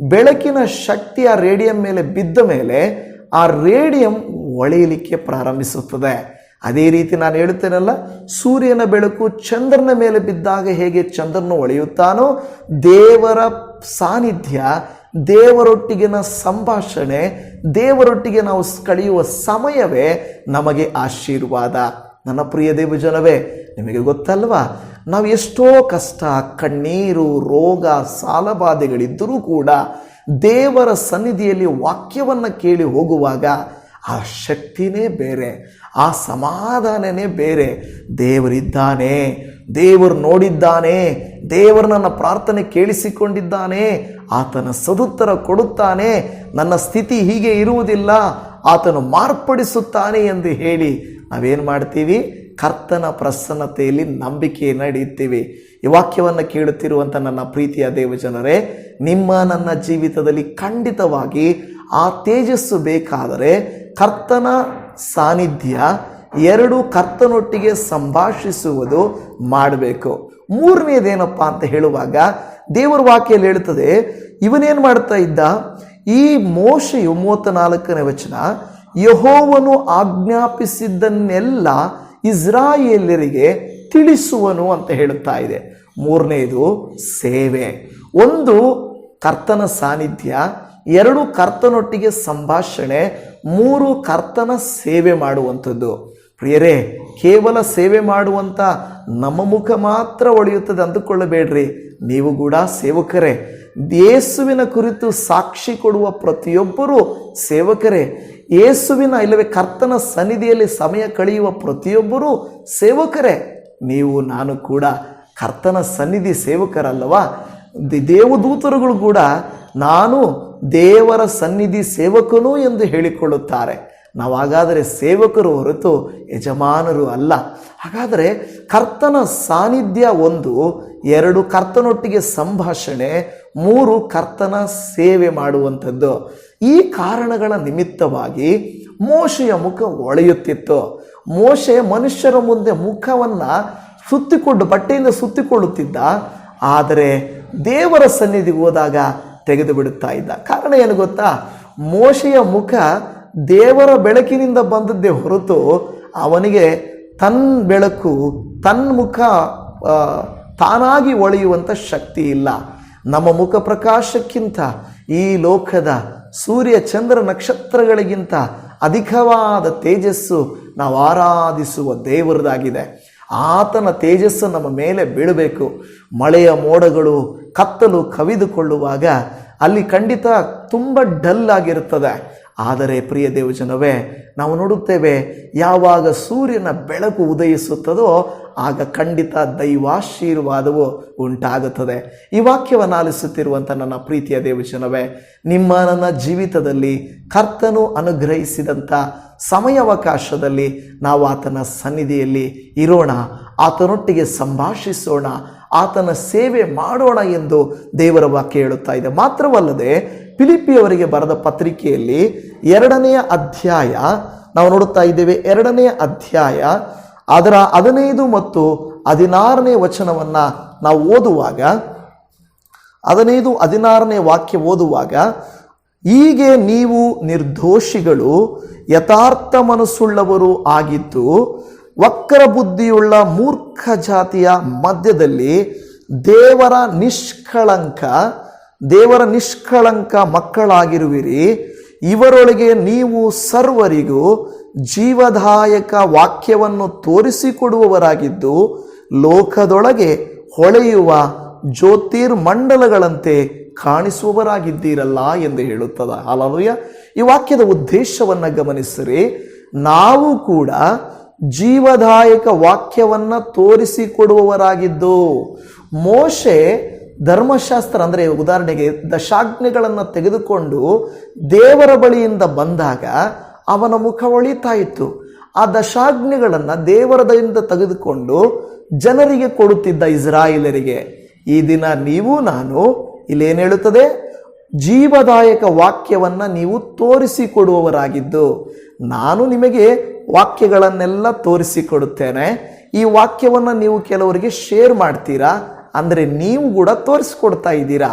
ಬೆಳಕಿನ ಶಕ್ತಿ ಆ ರೇಡಿಯಂ ಮೇಲೆ ಬಿದ್ದ ಮೇಲೆ ಆ ರೇಡಿಯಂ ಒಳೆಯಲಿಕ್ಕೆ ಪ್ರಾರಂಭಿಸುತ್ತದೆ. ಅದೇ ರೀತಿ ನಾನು ಹೇಳುತ್ತೇನಲ್ಲ ಸೂರ್ಯನ ಬೆಳಕು ಚಂದ್ರನ ಮೇಲೆ ಬಿದ್ದಾಗ ಹೇಗೆ ಚಂದ್ರನ ಒಳೆಯುತ್ತಾನೋ ದೇವರ ಸಾನ್ನಿಧ್ಯ ದೇವರೊಟ್ಟಿಗಿನ ಸಂಭಾಷಣೆ, ದೇವರೊಟ್ಟಿಗೆ ನಾವು ಕಳೆಯುವ ಸಮಯವೇ ನಮಗೆ ಆಶೀರ್ವಾದ. ನನ್ನ ಪ್ರಿಯ ದೇವಜನವೇ, ನಿಮಗೆ ಗೊತ್ತಲ್ವಾ? ನಾವು ಎಷ್ಟೋ ಕಷ್ಟ, ಕಣ್ಣೀರು, ರೋಗ, ಸಾಲಬಾಧೆಗಳಿದ್ದರೂ ಕೂಡ ದೇವರ ಸನ್ನಿಧಿಯಲ್ಲಿ ವಾಕ್ಯವನ್ನು ಕೇಳಿ ಹೋಗುವಾಗ ಆ ಶಕ್ತಿನೇ ಬೇರೆ, ಆ ಸಮಾಧಾನನೇ ಬೇರೆ. ದೇವರಿದ್ದಾನೆ, ದೇವರು ನೋಡಿದ್ದಾನೆ, ದೇವರು ನನ್ನ ಪ್ರಾರ್ಥನೆ ಕೇಳಿಸಿಕೊಂಡಿದ್ದಾನೆ, ಆತನ ಸದುತ್ತರ ಕೊಡುತ್ತಾನೆ, ನನ್ನ ಸ್ಥಿತಿ ಹೀಗೆ ಇರುವುದಿಲ್ಲ, ಆತನು ಮಾರ್ಪಡಿಸುತ್ತಾನೆ ಎಂದು ಹೇಳಿ ನಾವೇನು ಮಾಡ್ತೀವಿ? ಕರ್ತನ ಪ್ರಸನ್ನತೆಯಲ್ಲಿ ನಂಬಿಕೆಯನ್ನು ಹಿಡಿಯುತ್ತೇವೆ. ಈ ವಾಕ್ಯವನ್ನು ಕೇಳುತ್ತಿರುವಂಥ ನನ್ನ ಪ್ರೀತಿಯ ದೇವಜನರೇ, ನಿಮ್ಮ ನನ್ನ ಜೀವಿತದಲ್ಲಿ ಖಂಡಿತವಾಗಿ ಆ ತೇಜಸ್ಸು ಬೇಕಾದರೆ ಕರ್ತನ ಸಾನ್ನಿಧ್ಯ ಎರಡು ಕರ್ತನೊಟ್ಟಿಗೆ ಸಂಭಾಷಿಸುವುದು ಮಾಡಬೇಕು. ಮೂರನೇದೇನಪ್ಪ ಅಂತ ಹೇಳುವಾಗ ದೇವರ ವಾಕ್ಯಲ್ಲಿ ಹೇಳ್ತದೆ ಇವನೇನು ಮಾಡ್ತಾ ಇದ್ದ? ಈ ಮೋಶೆಯು ಮೂವತ್ತ ನಾಲ್ಕನೇ ವಚನ, ಯಹೋವನು ಆಜ್ಞಾಪಿಸಿದ್ದನ್ನೆಲ್ಲ ಇಸ್ರಾಯೇಲರಿಗೆ ತಿಳಿಸುವನು ಅಂತ ಹೇಳುತ್ತಾ ಇದೆ. ಮೂರನೇದು ಸೇವೆ. ಒಂದು ಕರ್ತನ ಸಾನ್ನಿಧ್ಯ, ಎರಡು ಕರ್ತನೊಟ್ಟಿಗೆ ಸಂಭಾಷಣೆ, ಮೂರು ಕರ್ತನ ಸೇವೆ ಮಾಡುವಂಥದ್ದು. ಪ್ರಿಯರೇ, ಕೇವಲ ಸೇವೆ ಮಾಡುವಂಥ ನಮ್ಮ ಮುಖ ಮಾತ್ರ ಒಳೆಯುತ್ತದೆ ಅಂದುಕೊಳ್ಳಬೇಡ್ರಿ. ನೀವು ಕೂಡ ಸೇವಕರೇ. ಯೇಸುವಿನ ಕುರಿತು ಸಾಕ್ಷಿ ಕೊಡುವ ಪ್ರತಿಯೊಬ್ಬರೂ ಸೇವಕರೇ, ಯೇಸುವಿನ ಇಲ್ಲವೇ ಕರ್ತನ ಸನ್ನಿಧಿಯಲ್ಲಿ ಸಮಯ ಕಳೆಯುವ ಪ್ರತಿಯೊಬ್ಬರೂ ಸೇವಕರೇ, ನೀವು, ನಾನು ಕೂಡ ಕರ್ತನ ಸನ್ನಿಧಿ ಸೇವಕರಲ್ಲವಾ? ದೇವದೂತರುಗಳು ಕೂಡ ನಾನು ದೇವರ ಸನ್ನಿಧಿ ಸೇವಕನು ಎಂದು ಹೇಳಿಕೊಳ್ಳುತ್ತಾರೆ. ನಾವು ಹಾಗಾದರೆ ಸೇವಕರು ಹೊರತು ಯಜಮಾನರು ಅಲ್ಲ. ಹಾಗಾದರೆ ಕರ್ತನ ಸಾನ್ನಿಧ್ಯ ಒಂದು, ಎರಡು ಕರ್ತನೊಟ್ಟಿಗೆ ಸಂಭಾಷಣೆ, ಮೂರು ಕರ್ತನ ಸೇವೆ ಮಾಡುವಂಥದ್ದು. ಈ ಕಾರಣಗಳ ನಿಮಿತ್ತವಾಗಿ ಮೋಶೆಯ ಮುಖ ಒಳೆಯುತ್ತಿತ್ತು. ಮೋಶೆ ಮನುಷ್ಯರ ಮುಂದೆ ಮುಖವನ್ನು ಸುತ್ತಿಕೊಂಡು, ಬಟ್ಟೆಯಿಂದ ಸುತ್ತಿಕೊಳ್ಳುತ್ತಿದ್ದ. ಆದರೆ ದೇವರ ಸನ್ನಿಧಿಗೆ ಹೋದಾಗ ತೆಗೆದು ಬಿಡುತ್ತಾ ಇದ್ದ. ಕಾರಣ ಏನು ಗೊತ್ತಾ? ಮೋಶೆಯ ಮುಖ ದೇವರ ಬೆಳಕಿನಿಂದ ಬಂದದ್ದೇ ಹೊರತು ಅವನಿಗೆ ತನ್ನ ಬೆಳಕು ತನ್ನ ಮುಖ ತಾನಾಗಿ ಒಳೆಯುವಂಥ ಶಕ್ತಿ ಇಲ್ಲ. ನಮ್ಮ ಮುಖ ಪ್ರಕಾಶಕ್ಕಿಂತ ಈ ಲೋಕದ ಸೂರ್ಯ, ಚಂದ್ರ ನಕ್ಷತ್ರಗಳಿಗಿಂತ ಅಧಿಕವಾದ ತೇಜಸ್ಸು ನಾವು ಆರಾಧಿಸುವ ದೇವರದಾಗಿದೆ. ಆತನ ತೇಜಸ್ಸು ನಮ್ಮ ಮೇಲೆ ಬೀಳಬೇಕು. ಮಳೆಯ ಮೋಡಗಳು ಕತ್ತಲು ಕವಿದುಕೊಳ್ಳುವಾಗ ಅಲ್ಲಿ ಖಂಡಿತ ತುಂಬ ಡಲ್ ಆಗಿರುತ್ತದೆ. ಆದರೆ ಪ್ರಿಯ ದೇವಜನವೇ, ನಾವು ನೋಡುತ್ತೇವೆ ಯಾವಾಗ ಸೂರ್ಯನ ಬೆಳಕು ಉದಯಿಸುತ್ತದೋ ಆಗ ಖಂಡಿತ ದೈವಾಶೀರ್ವಾದವು ಉಂಟಾಗುತ್ತದೆ. ಈ ವಾಕ್ಯವನ್ನು ಆಲಿಸುತ್ತಿರುವಂಥ ನನ್ನ ಪ್ರೀತಿಯ ದೇವಜನವೇ, ನಿಮ್ಮ ನನ್ನ ಜೀವಿತದಲ್ಲಿ ಕರ್ತನು ಅನುಗ್ರಹಿಸಿದಂಥ ಸಮಯಾವಕಾಶದಲ್ಲಿ ನಾವು ಆತನ ಸನ್ನಿಧಿಯಲ್ಲಿ ಇರೋಣ, ಆತನೊಟ್ಟಿಗೆ ಸಂಭಾಷಿಸೋಣ, ಆತನ ಸೇವೆ ಮಾಡೋಣ ಎಂದು ದೇವರ ವಾಕ್ಯ ಹೇಳುತ್ತಾ ಇದೆ. ಮಾತ್ರವಲ್ಲದೆ ಫಿಲಿಪಿಯವರಿಗೆ ಬರೆದ ಪತ್ರಿಕೆಯಲ್ಲಿ ಎರಡನೆಯ ಅಧ್ಯಾಯ, ನಾವು ನೋಡುತ್ತಾ ಇದ್ದೇವೆ, ಎರಡನೆಯ ಅಧ್ಯಾಯ, ಅದರ ಹದಿನೈದು ಮತ್ತು ಹದಿನಾರನೇ ವಚನವನ್ನ ನಾವು ಓದುವಾಗ, ಹದಿನೈದು, ಹದಿನಾರನೇ ವಾಕ್ಯ ಓದುವಾಗ, ಹೀಗೆ ನೀವು ನಿರ್ದೋಷಿಗಳು, ಯಥಾರ್ಥ ಮನಸ್ಸುಳ್ಳವರು ಆಗಿದ್ದು, ವಕ್ರ ಬುದ್ಧಿಯುಳ್ಳ ಮೂರ್ಖ ಜಾತಿಯ ಮಧ್ಯದಲ್ಲಿ ದೇವರ ನಿಷ್ಕಳಂಕ ದೇವರ ನಿಷ್ಕಳಂಕ ಮಕ್ಕಳಾಗಿರುವಿರಿ. ಇವರೊಳಗೆ ನೀವು ಸರ್ವರಿಗೂ ಜೀವದಾಯಕ ವಾಕ್ಯವನ್ನು ತೋರಿಸಿಕೊಡುವವರಾಗಿದ್ದು, ಲೋಕದೊಳಗೆ ಹೊಳೆಯುವ ಜ್ಯೋತಿರ್ಮಂಡಲಗಳಂತೆ ಕಾಣಿಸುವವರಾಗಿದ್ದೀರಲ್ಲ ಎಂದು ಹೇಳುತ್ತದೆ. ಅಲಲುಯ ಈ ವಾಕ್ಯದ ಉದ್ದೇಶವನ್ನು ಗಮನಿಸಿರಿ. ನಾವು ಕೂಡ ಜೀವದಾಯಕ ವಾಕ್ಯವನ್ನು ತೋರಿಸಿಕೊಡುವವರಾಗಿದ್ದು, ಮೋಶೆ ಧರ್ಮಶಾಸ್ತ್ರ ಅಂದರೆ ಉದಾಹರಣೆಗೆ ದಶಾಜ್ಞೆಗಳನ್ನು ತೆಗೆದುಕೊಂಡು ದೇವರ ಬಳಿಯಿಂದ ಬಂದಾಗ ಅವನ ಮುಖ ಒಳಿತಾ ಇತ್ತು. ಆ ದಶಾಜ್ಞೆಗಳನ್ನು ದೇವರದಿಂದ ತೆಗೆದುಕೊಂಡು ಜನರಿಗೆ ಕೊಡುತ್ತಿದ್ದ ಇಸ್ರಾಯೇಲರಿಗೆ, ಈ ದಿನ ನೀವು, ನಾನು, ಇಲ್ಲೇನು ಹೇಳುತ್ತದೆ? ಜೀವದಾಯಕ ವಾಕ್ಯವನ್ನು ನೀವು ತೋರಿಸಿಕೊಡುವವರಾಗಿದ್ದು. ನಾನು ನಿಮಗೆ ವಾಕ್ಯಗಳನ್ನೆಲ್ಲ ತೋರಿಸಿಕೊಡುತ್ತೇನೆ. ಈ ವಾಕ್ಯವನ್ನು ನೀವು ಕೆಲವರಿಗೆ ಶೇರ್ ಮಾಡ್ತೀರಾ? ಅಂದರೆ ನೀವು ಕೂಡ ತೋರಿಸ್ಕೊಡ್ತಾ ಇದ್ದೀರಾ?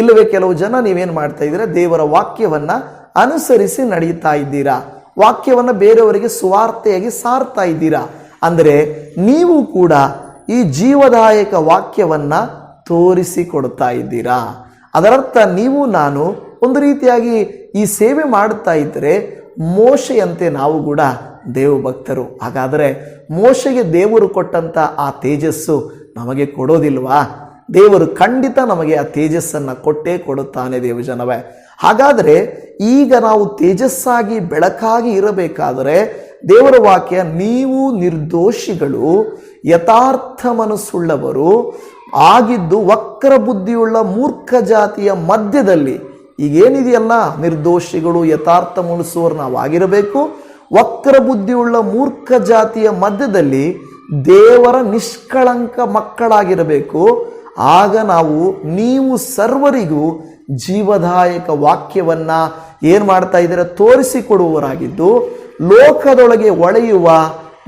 ಇಲ್ಲವೇ ಕೆಲವು ಜನ ನೀವೇನು ಮಾಡ್ತಾ ಇದ್ದೀರಾ? ದೇವರ ವಾಕ್ಯವನ್ನು ಅನುಸರಿಸಿ ನಡೆಯುತ್ತಾ ಇದ್ದೀರಾ? ವಾಕ್ಯವನ್ನು ಬೇರೆಯವರಿಗೆ ಸುವಾರ್ತೆಯಾಗಿ ಸಾರ್ತಾ ಇದ್ದೀರಾ? ಅಂದರೆ ನೀವು ಕೂಡ ಈ ಜೀವದಾಯಕ ವಾಕ್ಯವನ್ನು ತೋರಿಸಿಕೊಡ್ತಾ ಇದ್ದೀರಾ? ಅದರರ್ಥ ನೀವು ನಾನು ಒಂದು ರೀತಿಯಾಗಿ ಈ ಸೇವೆ ಮಾಡುತ್ತಾ ಇದ್ದರೆ ಮೋಶೆಯಂತೆ ನಾವು ಕೂಡ ದೇವಭಕ್ತರು. ಹಾಗಾದರೆ ಮೋಶೆಗೆ ದೇವರು ಕೊಟ್ಟಂತ ಆ ತೇಜಸ್ಸು ನಮಗೆ ಕೊಡೋದಿಲ್ವಾ? ದೇವರು ಖಂಡಿತ ನಮಗೆ ಆ ತೇಜಸ್ಸನ್ನು ಕೊಟ್ಟೇ ಕೊಡುತ್ತಾನೆ ದೇವಜನವೇ. ಹಾಗಾದರೆ ಈಗ ನಾವು ತೇಜಸ್ಸಾಗಿ ಬೆಳಕಾಗಿ ಇರಬೇಕಾದರೆ ದೇವರ ವಾಕ್ಯ, ನೀವು ನಿರ್ದೋಷಿಗಳು, ಯಥಾರ್ಥ ಮನಸ್ಸುಳ್ಳವರು, ಆಗಿದ್ದು ವಕ್ರ ಬುದ್ಧಿಯುಳ್ಳ ಮೂರ್ಖ ಜಾತಿಯ ಮಧ್ಯದಲ್ಲಿ ಈಗೇನಿದೆಯಲ್ಲ? ನಿರ್ದೋಷಿಗಳು, ಯಥಾರ್ಥ ಮನಸ್ಸುವರು ನಾವು ಆಗಿರಬೇಕು ವಕ್ರ ಬುದ್ಧಿಯುಳ್ಳ ಮೂರ್ಖ ಜಾತಿಯ ಮಧ್ಯದಲ್ಲಿ ದೇವರ ನಿಷ್ಕಳಂಕ ಮಕ್ಕಳಾಗಿರಬೇಕು. ಆಗ ನಾವು ನೀವು ಸರ್ವರಿಗೂ ಜೀವದಾಯಕ ವಾಕ್ಯವನ್ನ ಏನು ಮಾಡ್ತಾ ಇದ್ದೀರ? ತೋರಿಸಿಕೊಡುವವರಾಗಿದ್ದು, ಲೋಕದೊಳಗೆ ಒಳೆಯುವ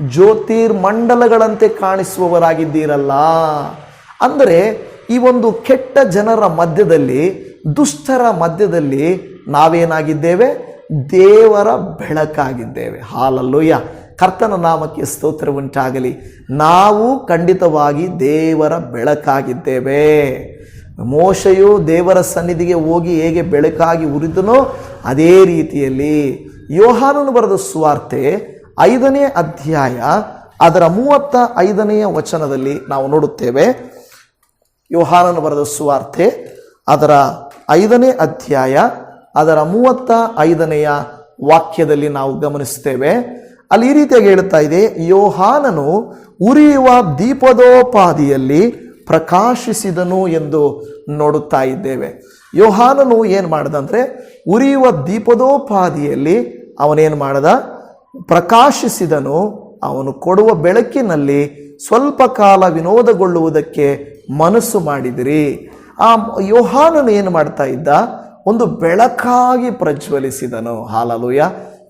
ಜ್ಯೋತಿರ್ಮಂಡಲಗಳಂತೆ ಕಾಣಿಸುವವರಾಗಿದ್ದೀರಲ್ಲ. ಅಂದರೆ ಈ ಒಂದು ಕೆಟ್ಟ ಜನರ ಮಧ್ಯದಲ್ಲಿ, ದುಷ್ಟರ ಮಧ್ಯದಲ್ಲಿ ನಾವೇನಾಗಿದ್ದೇವೆ? ದೇವರ ಬೆಳಕಾಗಿದ್ದೇವೆ. ಹಾಲಲ್ಲೂಯ್ಯ. ಕರ್ತನ ನಾಮಕ್ಕೆ ಸ್ತೋತ್ರ ಉಂಟಾಗಲಿ ನಾವು ಖಂಡಿತವಾಗಿ ದೇವರ ಬೆಳಕಾಗಿದ್ದೇವೆ. ಮೋಶೆಯು ದೇವರ ಸನ್ನಿಧಿಗೆ ಹೋಗಿ ಹೇಗೆ ಬೆಳಕಾಗಿ ಉರಿದನೋ ಅದೇ ರೀತಿಯಲ್ಲಿ ಯೋಹಾನನು ಬರೆದ ಸುವಾರ್ತೆ ಐದನೇ ಅಧ್ಯಾಯ, ಅದರ ಮೂವತ್ತ ಐದನೆಯ ವಚನದಲ್ಲಿ ನಾವು ನೋಡುತ್ತೇವೆ. ಯೋಹಾನನು ಬರೆದ ಸುವಾರ್ತೆ, ಅದರ ಐದನೇ ಅಧ್ಯಾಯ, ಅದರ ಮೂವತ್ತ ಐದನೆಯ ವಾಕ್ಯದಲ್ಲಿ ನಾವು ಗಮನಿಸ್ತೇವೆ ಅಲ್ಲಿ ಈ ರೀತಿಯಾಗಿ ಹೇಳುತ್ತಾ ಇದೆ, ಯೋಹಾನನು ಉರಿಯುವ ದೀಪದೋಪಾದಿಯಲ್ಲಿ ಪ್ರಕಾಶಿಸಿದನು ಎಂದು ನೋಡುತ್ತಾ ಇದ್ದೇವೆ. ಯೋಹಾನನು ಏನು ಮಾಡ್ದಂದ್ರೆ ಉರಿಯುವ ದೀಪದೋಪಾದಿಯಲ್ಲಿ ಅವನೇನು ಮಾಡಿದ? ಪ್ರಕಾಶಿಸಿದನು, ಅವನು ಕೊಡುವ ಬೆಳಕಿನಲ್ಲಿ ಸ್ವಲ್ಪ ಕಾಲ ವಿನೋದಗೊಳ್ಳುವುದಕ್ಕೆ ಮನಸ್ಸು ಮಾಡಿದಿರಿ. ಆ ಯೋಹಾನನು ಏನು ಮಾಡ್ತಾ ಇದ್ದ? ಒಂದು ಬೆಳಕಾಗಿ ಪ್ರಜ್ವಲಿಸಿದನು. ಹಾಲಲುಯ.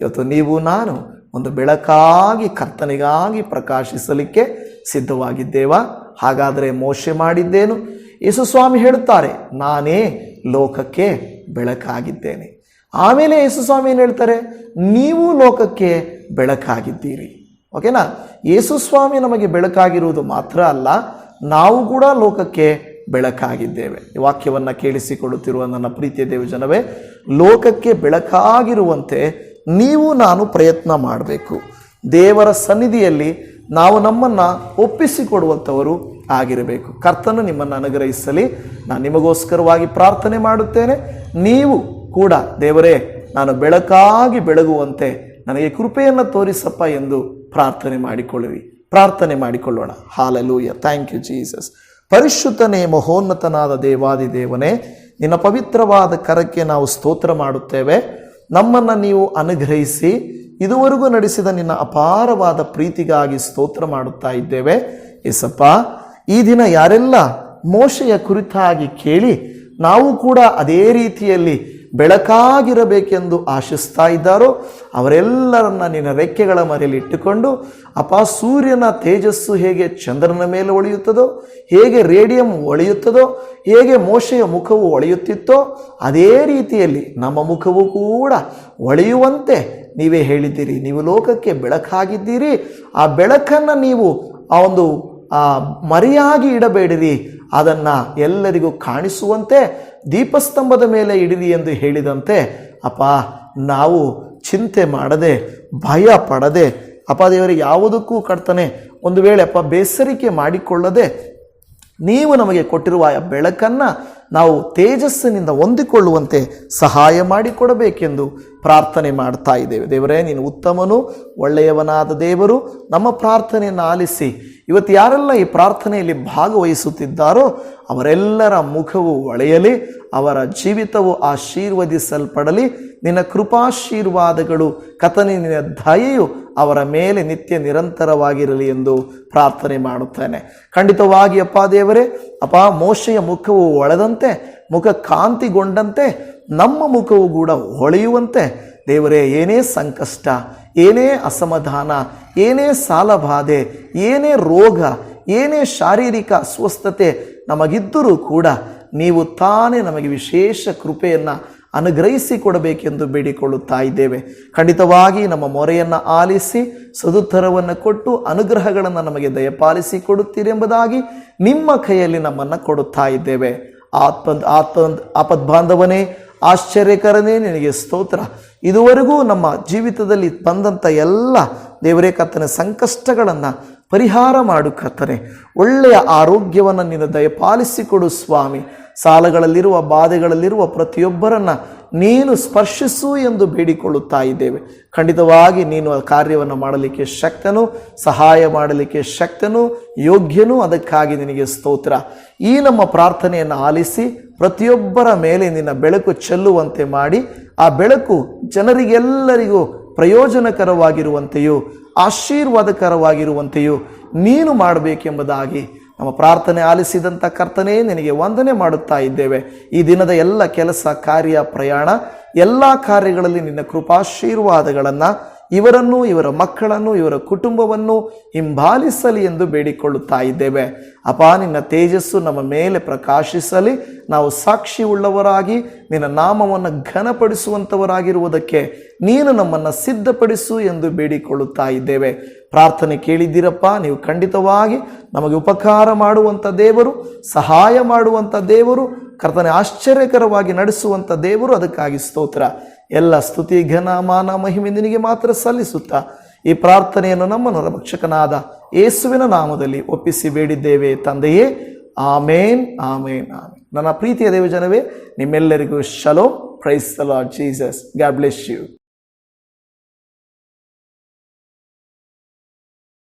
ಇವತ್ತು ನೀವು, ನಾನು ಒಂದು ಬೆಳಕಾಗಿ ಕರ್ತನಿಗಾಗಿ ಪ್ರಕಾಶಿಸಲಿಕ್ಕೆ ಸಿದ್ಧವಾಗಿದ್ದೇವ? ಹಾಗಾದರೆ ಮೋಶೆ ಮಾಡಿದ್ದೇನು? ಯೇಸುಸ್ವಾಮಿ ಹೇಳುತ್ತಾರೆ, ನಾನೇ ಲೋಕಕ್ಕೆ ಬೆಳಕಾಗಿದ್ದೇನೆ. ಆಮೇಲೆ ಯೇಸುಸ್ವಾಮಿ ಏನು ಹೇಳ್ತಾರೆ, ನೀವು ಲೋಕಕ್ಕೆ ಬೆಳಕಾಗಿದ್ದೀರಿ. ಓಕೆನಾ? ಯೇಸುಸ್ವಾಮಿ ನಮಗೆ ಬೆಳಕಾಗಿರುವುದು ಮಾತ್ರ ಅಲ್ಲ, ನಾವು ಕೂಡ ಲೋಕಕ್ಕೆ ಬೆಳಕಾಗಿದ್ದೇವೆ. ವಾಕ್ಯವನ್ನು ಕೇಳಿಸಿಕೊಳ್ಳುತ್ತಿರುವ ನನ್ನ ಪ್ರೀತಿಯ ದೇವಜನವೇ, ಲೋಕಕ್ಕೆ ಬೆಳಕಾಗಿರುವಂತೆ ನೀವು ನಾನು ಪ್ರಯತ್ನ ಮಾಡಬೇಕು. ದೇವರ ಸನ್ನಿಧಿಯಲ್ಲಿ ನಾವು ನಮ್ಮನ್ನು ಒಪ್ಪಿಸಿಕೊಡುವಂಥವರು ಆಗಿರಬೇಕು. ಕರ್ತನು ನಿಮ್ಮನ್ನು ಅನುಗ್ರಹಿಸಲಿ. ನಾನು ನಿಮಗೋಸ್ಕರವಾಗಿ ಪ್ರಾರ್ಥನೆ ಮಾಡುತ್ತೇನೆ. ನೀವು ಕೂಡ ದೇವರೇ, ನಾನು ಬೆಳಕಾಗಿ ಬೆಳಗುವಂತೆ ನನಗೆ ಕೃಪೆಯನ್ನು ತೋರಿಸಪ್ಪ ಎಂದು ಪ್ರಾರ್ಥನೆ ಮಾಡಿಕೊಳ್ಳಿರಿ. ಪ್ರಾರ್ಥನೆ ಮಾಡಿಕೊಳ್ಳೋಣ. ಹಾಲಲೂಯ. Thank you Jesus. ಪರಿಶುದ್ಧನೇ ಮಹೋನ್ನತನಾದ ದೇವಾದಿ ದೇವನೇ ನಿನ್ನ ಪವಿತ್ರವಾದ ಕರಕ್ಕೆ ನಾವು ಸ್ತೋತ್ರ ಮಾಡುತ್ತೇವೆ. ನಮ್ಮನ್ನು ನೀವು ಅನುಗ್ರಹಿಸಿ ಇದುವರೆಗೂ ನಡೆಸಿದ ನಿನ್ನ ಅಪಾರವಾದ ಪ್ರೀತಿಗಾಗಿ ಸ್ತೋತ್ರ ಮಾಡುತ್ತಾ ಇದ್ದೇವೆ. ಎಸಪ್ಪ ಈ ದಿನ ಯಾರೆಲ್ಲ ಮೋಶೆಯ ಕುರಿತಾಗಿ ಕೇಳಿ, ನಾವು ಕೂಡ ಅದೇ ರೀತಿಯಲ್ಲಿ ಬೆಳಕಾಗಿರಬೇಕೆಂದು ಆಶಿಸ್ತಾ ಇದ್ದಾರೋ ಅವರೆಲ್ಲರನ್ನ ನಿನ್ನ ರೆಕ್ಕೆಗಳ ಮರೆಯಲ್ಲಿ ಇಟ್ಟುಕೊಂಡು ಅಪ ಸೂರ್ಯನ ತೇಜಸ್ಸು ಹೇಗೆ ಚಂದ್ರನ ಮೇಲೆ ಒಳೆಯುತ್ತದೋ, ಹೇಗೆ ರೇಡಿಯಂ ಒಳೆಯುತ್ತದೋ, ಹೇಗೆ ಮೋಶೆಯ ಮುಖವು ಒಳೆಯುತ್ತಿತ್ತೋ, ಅದೇ ರೀತಿಯಲ್ಲಿ ನಮ್ಮ ಮುಖವು ಕೂಡ ಒಳೆಯುವಂತೆ ನೀವೇ ಹೇಳಿದ್ದೀರಿ. ನೀವು ಲೋಕಕ್ಕೆ ಬೆಳಕಾಗಿದ್ದೀರಿ. ಆ ಬೆಳಕನ್ನು ನೀವು ಆ ಒಂದು ಆ ಮರೆಯಾಗಿ ಇಡಬೇಡಿರಿ. ಅದನ್ನು ಎಲ್ಲರಿಗೂ ಕಾಣಿಸುವಂತೆ, ದೀಪಸ್ತಂಭದ ಮೇಲೆ ಇಡಿರಿ ಎಂದು ಹೇಳಿದಂತೆ, ಅಪ್ಪ, ನಾವು ಚಿಂತೆ ಮಾಡದೆ, ಭಯ ಪಡದೆ, ಅಪ್ಪ ದೇವರಿಗೆ ಯಾವುದಕ್ಕೂ ಕಡ್ತಾನೆ ಒಂದು ವೇಳೆ ಅಪ್ಪ ಬೇಸರಿಕೆ ಮಾಡಿಕೊಳ್ಳದೆ, ನೀವು ನಮಗೆ ಕೊಟ್ಟಿರುವ ಬೆಳಕನ್ನು ನಾವು ತೇಜಸ್ಸಿನಿಂದ ಹೊಂದಿಕೊಳ್ಳುವಂತೆ ಸಹಾಯ ಮಾಡಿಕೊಡಬೇಕೆಂದು ಪ್ರಾರ್ಥನೆ ಮಾಡ್ತಾ ಇದ್ದೇವೆ. ದೇವರೇ, ನೀನು ಉತ್ತಮನು, ಒಳ್ಳೆಯವನಾದ ದೇವರು, ನಮ್ಮ ಪ್ರಾರ್ಥನೆಯನ್ನು ಆಲಿಸಿ. ಇವತ್ತು ಯಾರೆಲ್ಲ ಈ ಪ್ರಾರ್ಥನೆಯಲ್ಲಿ ಭಾಗವಹಿಸುತ್ತಿದ್ದಾರೋ, ಅವರೆಲ್ಲರ ಮುಖವು ಒಳೆಯಲಿ, ಅವರ ಜೀವಿತವು ಆಶೀರ್ವದಿಸಲ್ಪಡಲಿ. ನಿನ್ನ ಕೃಪಾಶೀರ್ವಾದಗಳು ಕಥನಿನ ದಯೆಯು ಅವರ ಮೇಲೆ ನಿತ್ಯ ನಿರಂತರವಾಗಿರಲಿ ಎಂದು ಪ್ರಾರ್ಥನೆ ಮಾಡುತ್ತೇನೆ. ಖಂಡಿತವಾಗಿ ಅಪ್ಪ ದೇವರೇ ಅಪ್ಪ, ಮೋಶೆಯ ಮುಖವು ಒಳೆದಂತೆ, ಮುಖ ಕಾಂತಿಗೊಂಡಂತೆ, ನಮ್ಮ ಮುಖವು ಕೂಡ ಹೊಳೆಯುವಂತೆ. ದೇವರೇ, ಏನೇ ಸಂಕಷ್ಟ, ಏನೇ ಅಸಮಾಧಾನ, ಏನೇ ಸಾಲಬಾಧೆ, ಏನೇ ರೋಗ, ಏನೇ ಶಾರೀರಿಕ ಅಸ್ವಸ್ಥತೆ ನಮಗಿದ್ದರೂ ಕೂಡ ನೀವು ತಾನೇ ನಮಗೆ ವಿಶೇಷ ಕೃಪೆಯನ್ನು ಅನುಗ್ರಹಿಸಿ ಕೊಡಬೇಕೆಂದು ಬೇಡಿಕೊಳ್ಳುತ್ತಾ ಇದ್ದೇವೆ. ಖಂಡಿತವಾಗಿ ನಮ್ಮ ಮೊರೆಯನ್ನು ಆಲಿಸಿ, ಸದುತ್ತರವನ್ನು ಕೊಟ್ಟು, ಅನುಗ್ರಹಗಳನ್ನು ನಮಗೆ ದಯಪಾಲಿಸಿ ಕೊಡುತ್ತೀರಿ ಎಂಬುದಾಗಿ ನಿಮ್ಮ ಕೈಯಲ್ಲಿ ನಮ್ಮನ್ನು ಕೊಡುತ್ತಾ ಇದ್ದೇವೆ. ಆತ್ಮ ಆತ್ಮ ಆಪದ್ಬಾಂಧವನೇ, ಆಶ್ಚರ್ಯಕರನೇ ನಿನಗೆ ಸ್ತೋತ್ರ. ಇದುವರೆಗೂ ನಮ್ಮ ಜೀವಿತದಲ್ಲಿ ಬಂದಂಥ ಎಲ್ಲ ದೇವರೇ ಕರ್ತನೆ ಸಂಕಷ್ಟಗಳನ್ನು ಪರಿಹಾರ ಮಾಡು ಕರ್ತನೆ. ಒಳ್ಳೆಯ ಆರೋಗ್ಯವನ್ನು ನಿನ್ನ ದಯಪಾಲಿಸಿಕೊಡು ಸ್ವಾಮಿ. ಸಾಲಗಳಲ್ಲಿರುವ, ಬಾಧೆಗಳಲ್ಲಿರುವ ಪ್ರತಿಯೊಬ್ಬರನ್ನ ನೀನು ಸ್ಪರ್ಶಿಸು ಎಂದು ಬೇಡಿಕೊಳ್ಳುತ್ತಾ ಇದ್ದೇವೆ. ಖಂಡಿತವಾಗಿ ನೀನು ಆ ಕಾರ್ಯವನ್ನು ಮಾಡಲಿಕ್ಕೆ ಶಕ್ತನು, ಸಹಾಯ ಮಾಡಲಿಕ್ಕೆ ಶಕ್ತನು, ಯೋಗ್ಯನು. ಅದಕ್ಕಾಗಿ ನಿನಗೆ ಸ್ತೋತ್ರ. ಈ ನಮ್ಮ ಪ್ರಾರ್ಥನೆಯನ್ನು ಆಲಿಸಿ ಪ್ರತಿಯೊಬ್ಬರ ಮೇಲೆ ನಿನ್ನ ಬೆಳಕು ಚೆಲ್ಲುವಂತೆ ಮಾಡಿ, ಆ ಬೆಳಕು ಜನರಿಗೆಲ್ಲರಿಗೂ ಪ್ರಯೋಜನಕರವಾಗಿರುವಂತೆಯೂ, ಆಶೀರ್ವಾದಕರವಾಗಿರುವಂತೆಯೂ ನೀನು ಮಾಡಬೇಕೆಂಬುದಾಗಿ ನಮ್ಮ ಪ್ರಾರ್ಥನೆ ಆಲಿಸಿದಂಥ ಕರ್ತನೇ, ನಿನಗೆ ವಂದನೆ ಮಾಡುತ್ತಾ ಇದ್ದೇವೆ. ಈ ದಿನದ ಎಲ್ಲ ಕೆಲಸ, ಕಾರ್ಯ, ಪ್ರಯಾಣ, ಎಲ್ಲ ಕಾರ್ಯಗಳಲ್ಲಿ ನಿನ್ನ ಕೃಪಾಶೀರ್ವಾದಗಳನ್ನು ಇವರನ್ನು, ಇವರ ಮಕ್ಕಳನ್ನು, ಇವರ ಕುಟುಂಬವನ್ನು ಹಿಂಬಾಲಿಸಲಿ ಎಂದು ಬೇಡಿಕೊಳ್ಳುತ್ತಾ ಇದ್ದೇವೆ. ಅಪಾ, ನಿನ್ನ ತೇಜಸ್ಸು ನಮ್ಮ ಮೇಲೆ ಪ್ರಕಾಶಿಸಲಿ. ನಾವು ಸಾಕ್ಷಿ ಉಳ್ಳವರಾಗಿ ನಿನ್ನ ನಾಮವನ್ನು ಘನಪಡಿಸುವಂಥವರಾಗಿರುವುದಕ್ಕೆ ನೀನು ನಮ್ಮನ್ನು ಸಿದ್ಧಪಡಿಸು ಎಂದು ಬೇಡಿಕೊಳ್ಳುತ್ತಾ ಇದ್ದೇವೆ. ಪ್ರಾರ್ಥನೆ ಕೇಳಿದ್ದೀರಪ್ಪ, ನೀವು ಖಂಡಿತವಾಗಿ ನಮಗೆ ಉಪಕಾರ ಮಾಡುವಂಥ ದೇವರು, ಸಹಾಯ ಮಾಡುವಂಥ ದೇವರು, ಕರ್ತನೆ ಆಶ್ಚರ್ಯಕರವಾಗಿ ನಡೆಸುವಂಥ ದೇವರು, ಅದಕ್ಕಾಗಿ ಸ್ತೋತ್ರ. ಎಲ್ಲ ಸ್ತುತಿ, ಘನ, ಮಾನ, ಮಹಿಮೆ ನಿನಗೆ ಮಾತ್ರ ಸಲ್ಲಿಸುತ್ತಾ ಈ ಪ್ರಾರ್ಥನೆಯನ್ನು ನಮ್ಮನ್ನು ರಕ್ಷಕನಾದ ಯೇಸುವಿನ ನಾಮದಲ್ಲಿ ಒಪ್ಪಿಸಿ ಬೇಡಿದ್ದೇವೆ ತಂದೆಯೇ. ಆಮೇನ್ ಆಮೇನ್ ಆಮೇನ್. ನನ್ನ ಪ್ರೀತಿಯ ದೇವಜನವೇ, ನಿಮ್ಮೆಲ್ಲರಿಗೂ shalom praise the Lord Jesus God bless you